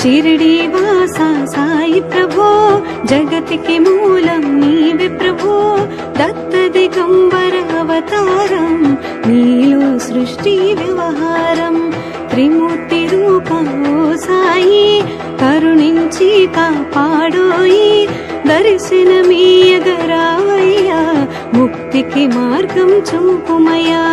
షిరిడి వాస సాయి ప్రభో జగతికి మూలం నీవే ప్రభో దత్త దిగంబర అవతారం నీలో సృష్టి వ్యవహారం త్రిమూర్తి రూపం ఓ సాయి కరుణించి కాపాడోయి దర్శనమీయగరావయ్యా ముక్తికి మార్గం చూపుమయ్యా.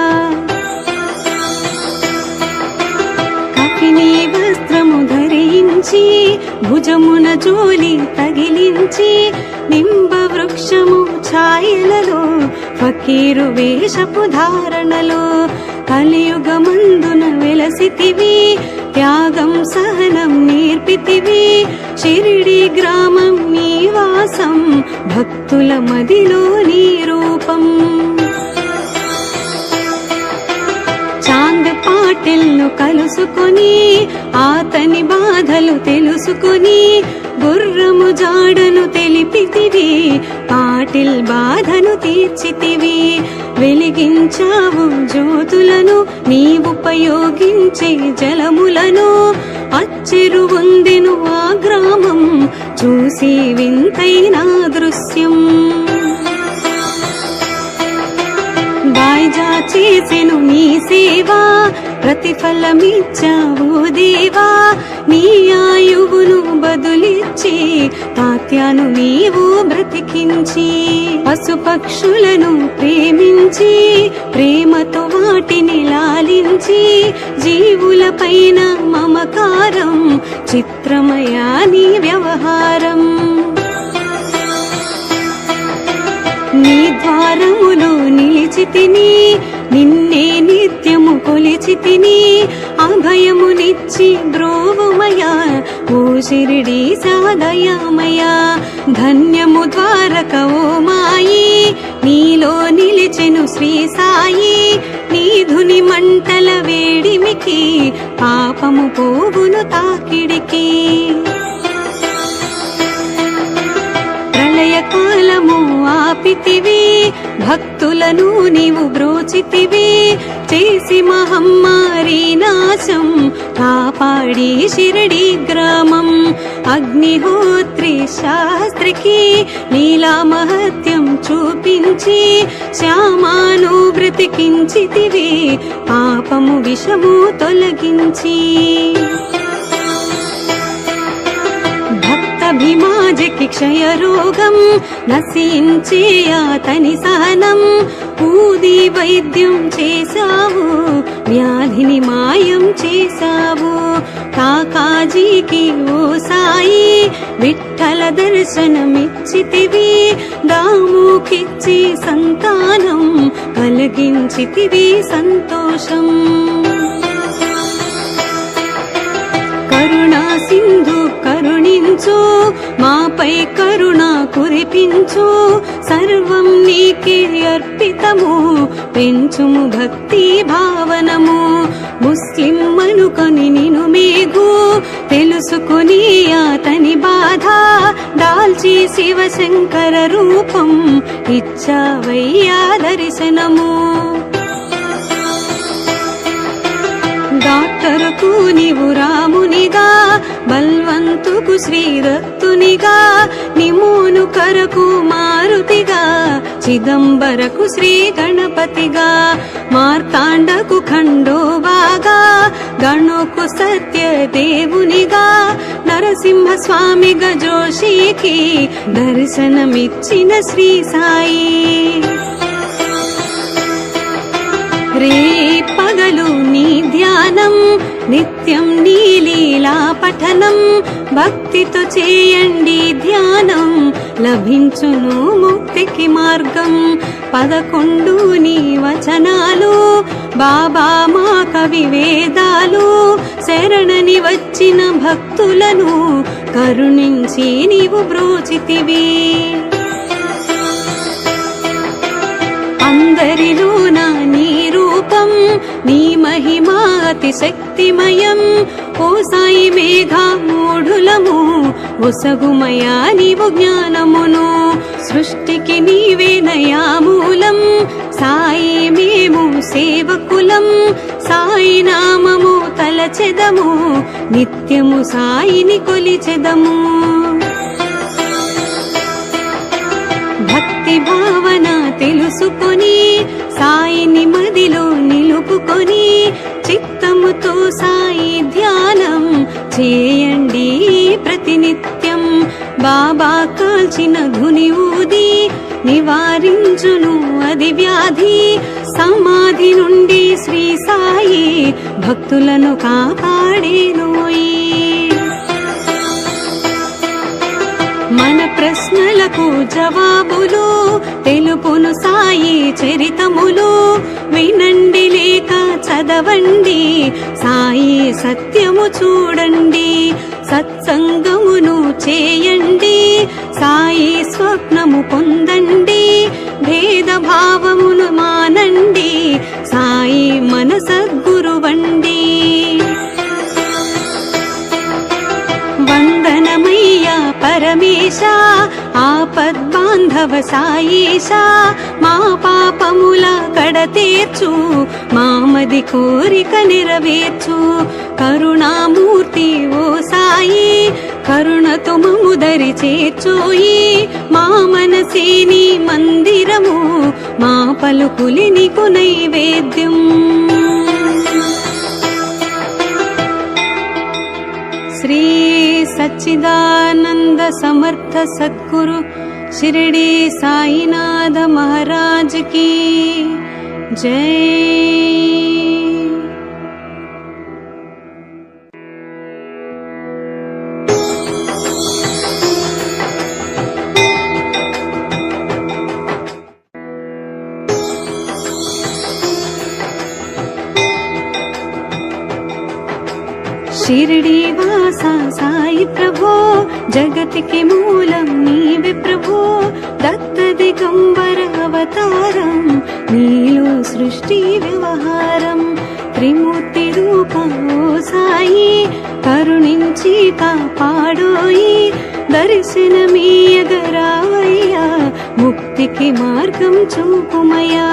కపిని వస్త్రము ధరించి భుజమున జోలి తగిలించి నింబ వృక్షము ఛాయలలో ఫకీరు వేషపు ధారణలో కలియుగమందున వెలసితివి త్యాగం సహనం నేర్పితివి షిరిడి గ్రామం నీ వాసం భక్తుల మదిలో నీ రూపం. పాటిల్ను కలుసుకొని ఆతని బాధలు తెలుసుకొని గుర్రము జాడను తెలిపితివి పాటిల్ బాధను తీర్చితివి. వెలిగించావు జ్యోతులను నీవుపయోగించే జలములను. అచ్చెరు వందెను ఆ గ్రామం చూసి వింతైన దృశ్యం. వాయిజా చేసెను నీ సేవా ప్రతిఫలమిచ్చావు దేవా నీ ఆయువును బదులిచ్చి తాత్యాను నీవు బ్రతికించి పశుపక్షులను ప్రేమించి ప్రేమతో వాటిని లాలించి జీవుల పైన మమకారం చిత్రమయా నీ వ్యవహారం. నీ ద్వారములో నిలిచితిని నిన్నే నిత్యము కొలిచి తిని అభయమునిచ్చి బ్రోవుమయా ఓ షిరిడి సాదయామయా ధన్యము ద్వారక ఓ మాయి నీలో నిలిచెను శ్రీ సాయి. నీధుని మంటల వేడిమికి పాపము పోవును తాకిడికి. ప్రళయకాలము ఆపితివి భక్తులను నీవు బ్రోచితివి. చేసి మహమ్మారి నాశం. కాపాడి షిరడి గ్రామం. అగ్నిహోత్రి శాస్త్రికి నీలా మహత్యం చూపించి శ్యామాను బ్రతికించితివి. పాపము విషము తొలగించి. భక్తభిమాజకి క్షయరోగం నశించే అతని సహనం. ఊది వైద్యం చేశావు వ్యాధిని మాయం చేశావు. కాకాజీకి ఓ సాయి విఠల దర్శనమిచ్చితివి. దాముకిచ్చి సంతానం కలిగించితివి సంతోషం. కరుణా సింధు కరుణించు మాపై కరుణ కురిపించు సర్వం నీకే అర్పితము పెంచుము భక్తి భావనము. ముస్లిం అనుకొని నిను మేఘు తెలుసుకుని అతని బాధ. దాల్చి శివశంకర రూపం ఇచ్చావయ్యా దర్శనము. డాక్టరుకు నీవు రామునిగా బల్వంతుకు శ్రీదత్తునిగా నిమూను కరకు మారుతిగా చిదంబరకు శ్రీ గణపతిగా మార్తాండకు ఖండోబాగా గణుకు సత్య దేవునిగా నరసింహ స్వామి గజోషికి దర్శనమిచ్చిన శ్రీ సాయి. రే పగలు నీ ధ్యానం నిత్యం నీ లీలా పఠనం. భక్తితో చేయండి ధ్యానం లభించును ముక్తికి మార్గం. పదకొండు నీ వచనాలు బాబా మా కవి వేదాలు. శరణని వచ్చిన భక్తులను కరుణించి నీవు బ్రోచితివి. అందరిలో నీ రూపం నీ మహిమాతి శక్తిమయం ఓ సాయి మేఘా మూఢులము ఒసగుమయా నీవు జ్ఞానమును. సృష్టికి నీవే నయామూలం సాయి మేము సేవకులం. సాయి నామము తలచెదము నిత్యము సాయిని కొలిచెదము. భక్తి భావన తెలుసుకొని సాయిని మదిలో నిలుపుకొని చిత్తముతో సాయి ధ్యానం చేయండి ప్రతినిత్యం. బాబా కాల్చిన ధుని ఊది నివారించును అది వ్యాధి. సమాధి నుండి శ్రీ సాయి భక్తులను కాపాడేనోయి ప్రశ్నలకు జవాబులు తెలుపును సాయి చరితములు. వినండి లేక చదవండి సాయి సత్యము చూడండి సత్సంగమును చేయండి సాయి స్వప్నము పొందండి భేదభావమును మానండి సాయి మనసద్గురువండి వందనమయ్యా పరమేశ ఆపద్బాంధవ సాయేశ మా పాపముల కడతీర్చు మామది కోరిక నెరవేర్చు. కరుణామూర్తి ఓ సాయి కరుణతో మము దరి చేర్చోయి. మా మనసేని మందిరము మా పలుకులి నీకు నైవేద్యం. శ్రీ सच्चिदानन्द समर्थ सद्गुरु शिरडी साईनाथ महाराज की जय। शिरडी वा జగతికి మూలం నీవే ప్రభో. దత్త దిగంబర అవతారం నీలో సృష్టి వ్యవహారం. త్రిమూర్తి రూపమో సాయి కరుణించి కాపాడోయి. దర్శనమీయగరావయ్యా ముక్తికి మార్గం చూపుమయ్యా.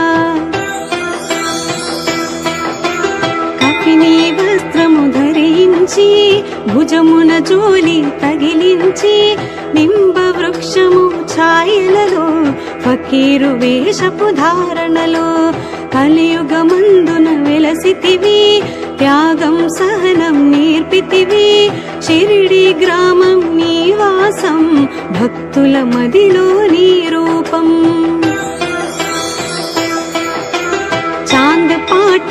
కపిని వస్త్రము ధరించి భుజమున జోలి తగిలించి నింబ వృక్షము ఛాయలలో ఫకీరు వేషపు ధారణలో కలియుగమందున వెలసితివి త్యాగం సహనం నేర్పితివి షిరిడి గ్రామం నీవాసం భక్తుల మదిలో నీ రూపం.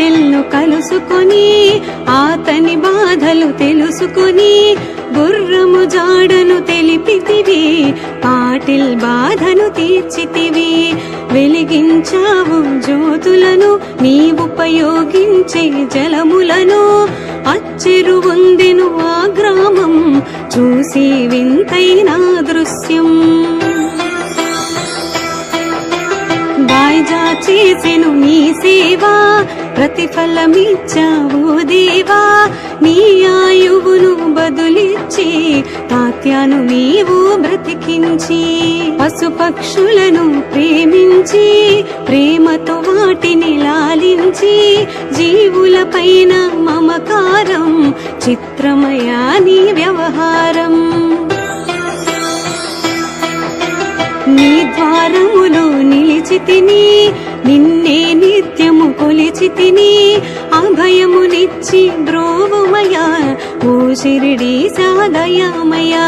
చాంద్ కలుసుకొని ఆతని బాధలు తెలుసుకొని గుర్రము జాడను తెలిపితివి పాటిల్ బాధను తీర్చితివి. వెలిగించావు జ్యోతులను నీవుపయోగించే జలములను. అచ్చెరు వందెను ఆ గ్రామం చూసి వింతైన దృశ్యం. వాయిదా చేసెను నీ సేవా ప్రతిఫలమిచ్చావు దేవా నీ ఆయువును బదులిచ్చి తాత్యాను నీవు బ్రతికించి పశుపక్షులను ప్రేమించి ప్రేమతో వాటిని లాలించి జీవుల పైన మమకారం చిత్రమయా నీ వ్యవహారం. నీ ద్వారములో నిలిచి తిని నిన్నే నిత్యము కొలిచి తిని అభయమునిచ్చి ద్రోవమయా ఓ షిరిడి సాదయామయా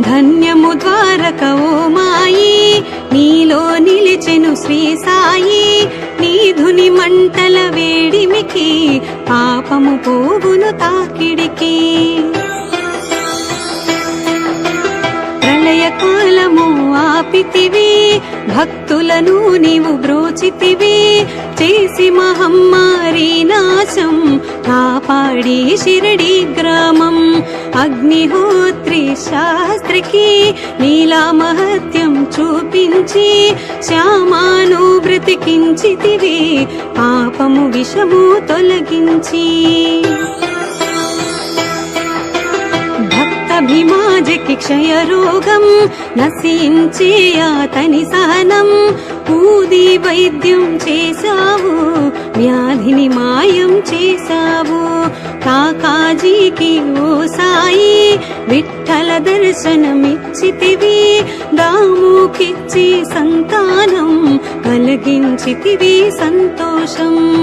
ధన్యము ద్వారక ఓ మాయి నీలో నిలిచెను శ్రీ సాయి. నీధుని మంటల వేడిమికి పాపము పోగును తాకిడికి. ప్రళయ కాలము ఆపితివి భక్తులను నీవు బ్రోచితివి. చేసి మహమ్మారి నాశం కాపాడి షిరడి గ్రామం. అగ్నిహోత్రి శాస్త్రికి నీలా మహత్యం చూపించి శ్యామాను బ్రతికించితివి. పాపము విషము తొలగించి. భీమాజకి క్షయరోగం నశించే అతని సహనం. పూది వైద్యం చేశావు వ్యాధిని మాయం చేశావు. కాకాజీకి ఓ సాయి విఠల దర్శనమిచ్చితివి. దాముకిచ్చి సంతానం కలిగించితివి సంతోషం.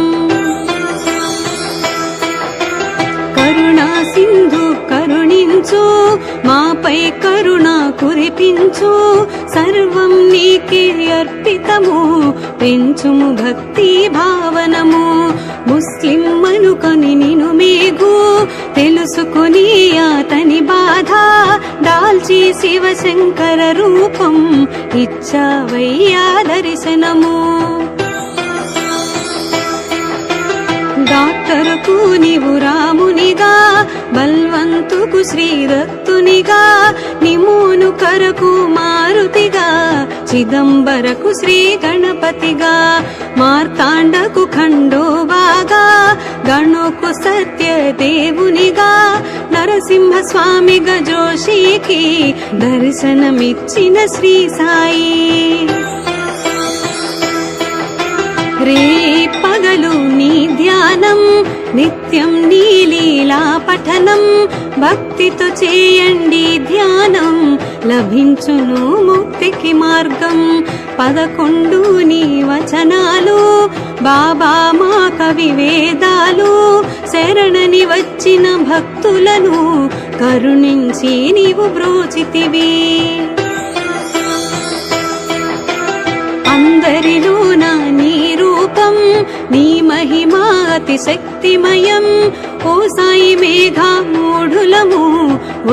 మాపై కరుణ కురిపించు సర్వం నీకే అర్పితము పెంచుము భక్తి భావనము. ముస్లిం మనుకొని నిను మేఘు తెలుసుకుని అతని బాధ. దాల్చి శివశంకర రూపం ఇచ్చావయ్యా దర్శనము. డాక్టరుకు నీవు రామునిగా బల్వంతుకు శ్రీదత్తునిగా నిమూను కరకు మారుతిగా చిదంబరకు శ్రీ గణపతిగా మార్తాండకు ఖండోబాగా గణుకు సత్య దేవునిగా నరసింహ స్వామిగా జోషికి దర్శనమిచ్చిన శ్రీ సాయి. రే పగలు నీ ధ్యానం నిత్యం నీ లీలా పఠనం. భక్తితో చేయండి ధ్యానం లభించును ముక్తికి మార్గం. పదకొండు నీ వచనాలు బాబా మా కవి వేదాలు. శరణని వచ్చిన భక్తులను కరుణించి నీవు బ్రోచితివి. అందరిలోన నీ వ్యాపకం నీ మహిమాతి శక్తిమయం ఓ సాయి మేఘా మూఢులము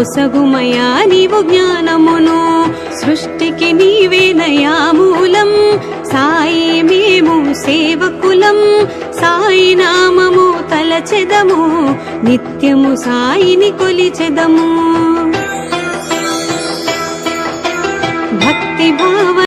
ఒసగుమయా నీవు జ్ఞానమును. సృష్టికి నీవే నయామూలం. సాయి మేము సేవకులం. సాయి నామము తలచెదము నిత్యము సాయిని కొలిచెదము. భక్తి భావ